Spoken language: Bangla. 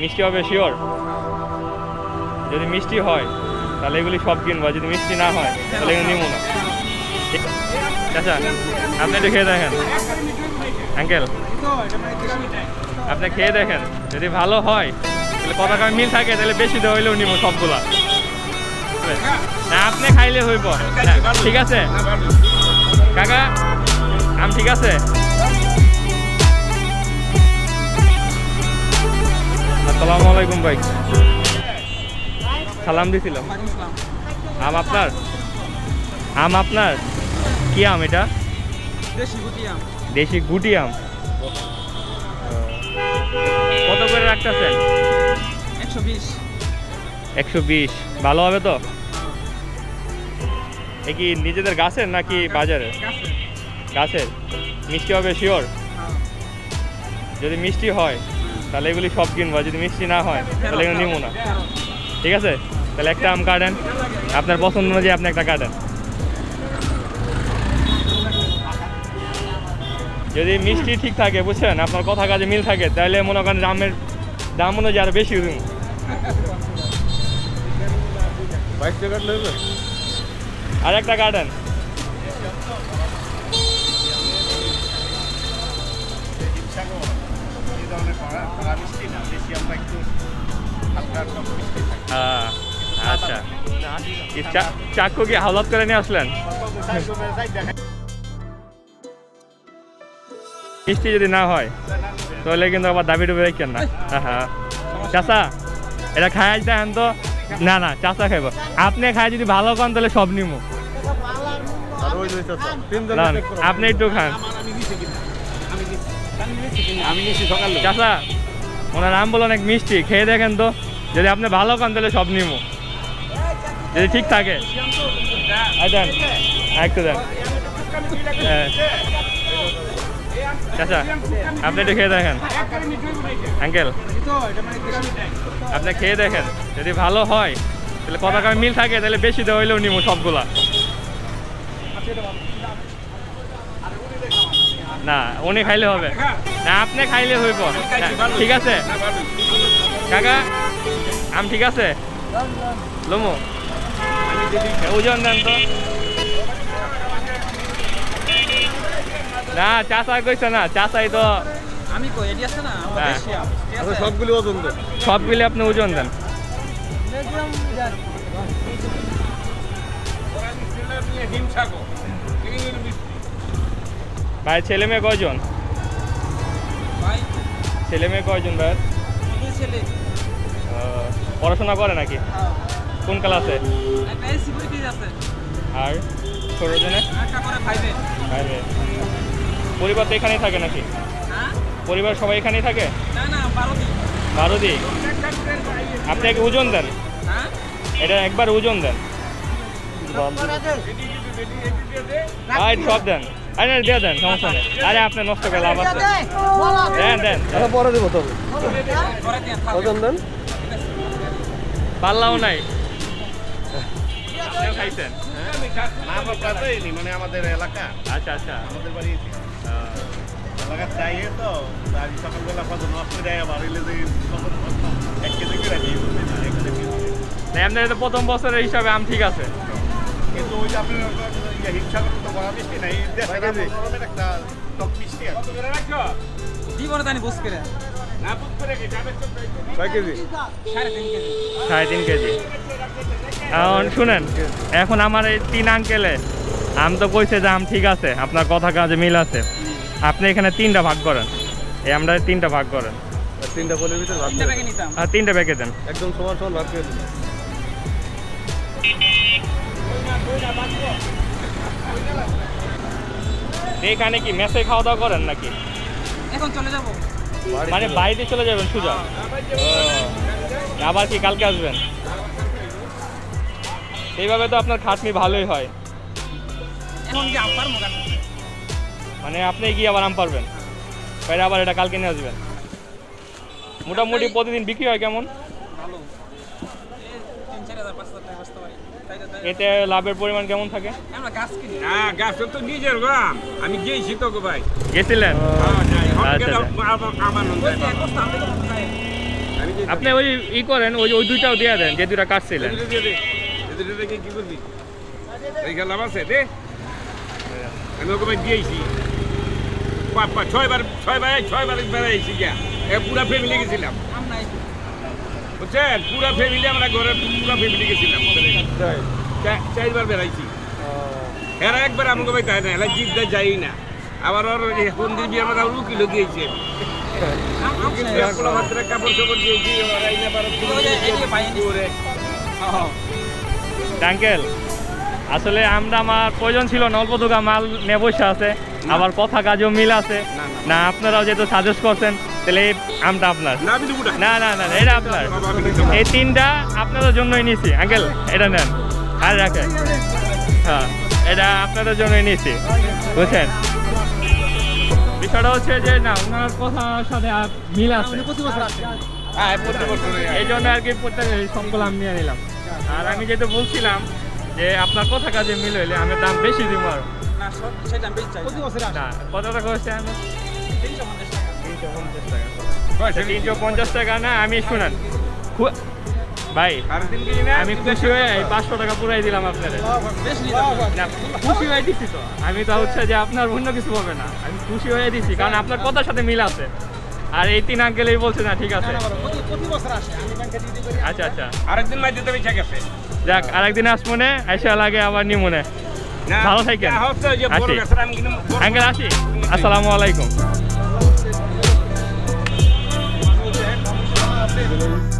মিষ্টি হবে শিওর যদি মিষ্টি হয়, তাহলে এগুলি সব কিনবো। যদি মিষ্টি না হয়, তাহলে এগুলো নিবো না। আচ্ছা আপনি একটু খেয়ে দেখেন। আঙ্কেল, আপনি খেয়ে দেখেন। যদি ভালো হয়, তাহলে কত টাকা মিল থাকে, তাহলে বেশি দেওয়া হইলেও নিবো সবগুলা। না, আপনি খাইলে হইব। ঠিক আছে? কাকা, আম ঠিক আছে? আসসালামু আলাইকুম ভাই। সালাম দিছিল আম আপনার? আম আপনার? কি আম এটা? দেশি গুটি আম। দেশি গুটি আম। কত করে রাখতেছেন? একশো বিশ। একশো বিশ। ভালো হবে তো? এ কি নিজেদের গাছের নাকি বাজারে গাছের। মিষ্টি হবে শিওর যদি মিষ্টি হয় তাহলে এগুলি সব কিনবো যদি মিষ্টি না হয় তাহলে এগুলো নিবো না ঠিক আছে তাহলে একটা আম কাটেন আপনার পছন্দ অনুযায়ী আপনি একটা কাটেন যদি মিষ্টি ঠিক থাকে বুঝছেন আপনার কথা কাজে মিল থাকে তাহলে মনে করেন দামের দাম অনুযায়ী আরও বেশি আর একটা দিন বাইশ টাকা নেবে আর একটা গার্ডেন আচ্ছা। এই চা- চাকু কি হাওলাত করে নিয়ে আসলেন? মিষ্টি যদি না হয় তাহলে কিন্তু আবার দাবি ডুবে রাখেন না। হ্যাঁ চাষা এটা খাই দেন তো? না না চাষা খাইব। আপনি খাই যদি ভালো খান তাহলে সব নিমু। না, আপনি একটু খান। সকালে চাষা ওনার নাম বলো অনেক মিষ্টি, খেয়ে দেখেন তো। যদি আপনি ভালো খান তাহলে সব নিমু। যদি ঠিক থাকে। দেন একটু দেন। চাচা, আপনি একটু খেয়ে দেখেন। আঙ্কেল, আপনি খেয়ে দেখেন। যদি ভালো হয়, তাহলে কত টাকা মিল থাকে, তাহলে বেশি দেওয়া হইলেও নিমু সবগুলা। না উনি খাইলে হবে না আপনি খাইলে হইব ঠিক আছে কাকা আম ঠিক আছে লমু ওজন দেন তো না চাষা কইছে না চাষাই তো আমি কই এটি আছে না হ্যাঁ। আচ্ছা? সবগুলি ওজন দেন সব মিলে আপনি ওজন দেন ভাই ছেলে মেয়ে কয়জন? ভাই। ছেলে মেয়ে কয়জন ভাই? ছেলে। পড়াশোনা করে নাকি? হ্যাঁ। কোন ক্লাসে? আর ছোটজনে পরিবার তো এখানেই থাকে নাকি? হ্যাঁ? পরিবার সবাই এখানেই থাকে? দিক আপনি এক ওজন দেন? হ্যাঁ? এটা একবার ওজন দেন। সব দেন। আরে দিয়ে দেন সমস্যা নেই। আরে আপনি নষ্ট করে লাভ আছে। দেন দেন আচ্ছা পরে দেবো তবে ওজন দেন? পাল্লাও নাই। খাইছেন আমার কাছেই নি, মানে আমাদের এলাকা। আচ্ছা আচ্ছা। আমাদের বাড়ি এলাকা চাইয়ে তো আজ সকালবেলা কত নষ্ট দেয় আবার এক কেজি করে আপনার প্রথম বছরের হিসাবে আম ঠিক আছে। কিন্তু ওই যে আপনি ইয়ে তো মিষ্টি নাই একটা টক মিষ্টি আছে জীবনে জানি বুঝ করে সাড়ে তিন কেজি এখন শুনেন এখন আমার এই তিন আঙ্কেলে আম তো কইছে যে আম ঠিক আছে আপনার কথা কাজে মিল আছে। আপনি এখানে তিনটা ভাগ করেন। এই আমরা তিনটা ভাগ করেন। তিনটা ফলের ভিতরে ভাগ তিনটা করে ব্যাগে নিতাম। আর তিনটা প্যাকে দেন। একদম সমান সমান ভাগ করে দিন। এখানে কি মেসে খাওয়া দাওয়া করেন নাকি? এখন চলে যাব। মানে বাড়িতে চলে যাবেন সুজা? ও, আবার কি কালকে আসবেন? এইভাবে তো আপনার খাটনি ভালোই হয়। মানে আপনি গিয়ে আবার আম পারবেন বাইরে আবার এটা কালকে নিয়ে আসবেন। মোটামুটি প্রতিদিন বিক্রি হয় কেমন? ভালো। এতে লাভের পরিমাণ কেমন থাকে? না গাছ তো নিজের গাম আমি। গিয়েছি তো গো ভাই। গেছিলেন? আচ্ছা, আচ্ছা। আপনি ওই ই করেন ওই ওই দুইটাও দিয়ে দেন যে দুইটা কাটছিলেন। কি করবি? এই আছে দে। আমি ওকে ভাই দিয়েছি। ছয়বার ছয়বার ছয়বার বেড়াইছি গিয়া। পুরা ফ্যামিলি গেছিলাম। বুঝছেন? পুরা ফ্যামিলি আমরা ঘরে পুরা ফ্যামিলি গেছিলাম। চারবার বেড়াইছি। এরা একবার আমাকে ভাই তাই না এলা জিদ্দা যাই না। আবার ওর মন্দির বিয়ে আমার লুকি লুকিয়েছে। কাপড় চাপড় দিয়েছি আঙ্কেল আসলে আমরা আমার প্রয়োজন ছিল না অল্প দোকা মাল নিয়ে বসে আছে। আবার কথা কাজেও মিল আছে। না, না। আপনারাও যেহেতু সাজেস্ট করছেন তাহলে এই আমটা আপনার। না না না না না, এটা আপনার। এই তিনটা আপনাদের জন্যই নিছি আঙ্কেল এটা নেন। আর রাখে হ্যাঁ এটা আপনাদের জন্যই নিছি বুঝছেন? বিষয়টা হচ্ছে যে না ওনার কথার সাথে মিল আছে। আসে হ্যাঁ এই জন্য আর কি প্রত্যেক সবগুলো আমি নিয়ে নিলাম। আর আমি যেহেতু বলছিলাম যে আপনার কথা কাজে মিল হইলে আমি দাম বেশি দিব আর। না সব সেটা আমি না টাকা হচ্ছে আমি। তিনশো পঞ্চাশ টাকা। তিনশো পঞ্চাশ টাকা না আমি শুনেন। ভাই আর দিন কি না আমি খুশি হয়ে পাঁচশো টাকা পুরাই দিলাম আপনাদের। বেশি নিতে হবে। না খুশি হয়ে দিচ্ছি তো। আমি তো হচ্ছে যে আপনার অন্য কিছু হবে না। আমি খুশি হয়ে দিচ্ছি কারণ আপনার কথার সাথে মিল আছে। আর এই তিন আঙ্কেলেই বলছে না ঠিক আছে। আসে আচ্ছা আচ্ছা। আরেকদিন মাঝে তো বেঁচে গেছে যাক আরেকদিন আসব নে এসে লাগে আবার না। ভালো থাকেন। আসি। আঙ্কেল আসি। আসসালামু আলাইকুম। Believe.